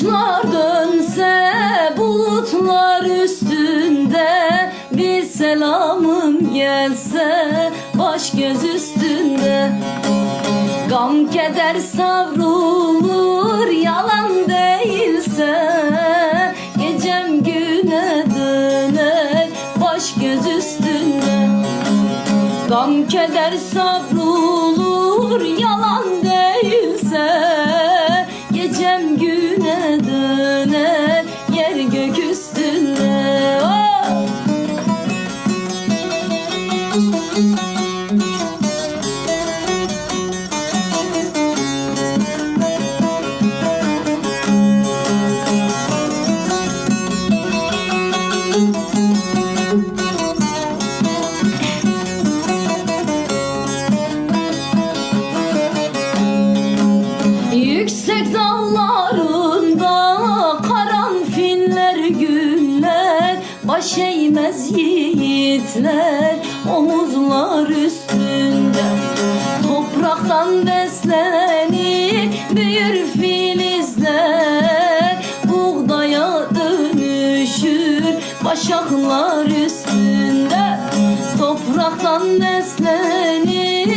Kuşlar dönse bulutlar üstünde Bir selamım gelse baş göz üstünde. Gam keder savrulur yalan değilse Gecem güne döner baş göz üstünde. Gam keder savrulur yalan değilse güne döner yer gök üstünde oh! Yüksek dağlarında Baş eğmez yiğitler omuzlar üstünde. Topraktan beslenir büyür filizler. Buğdaya dönüşür başaklar üstünde. Topraktan beslenir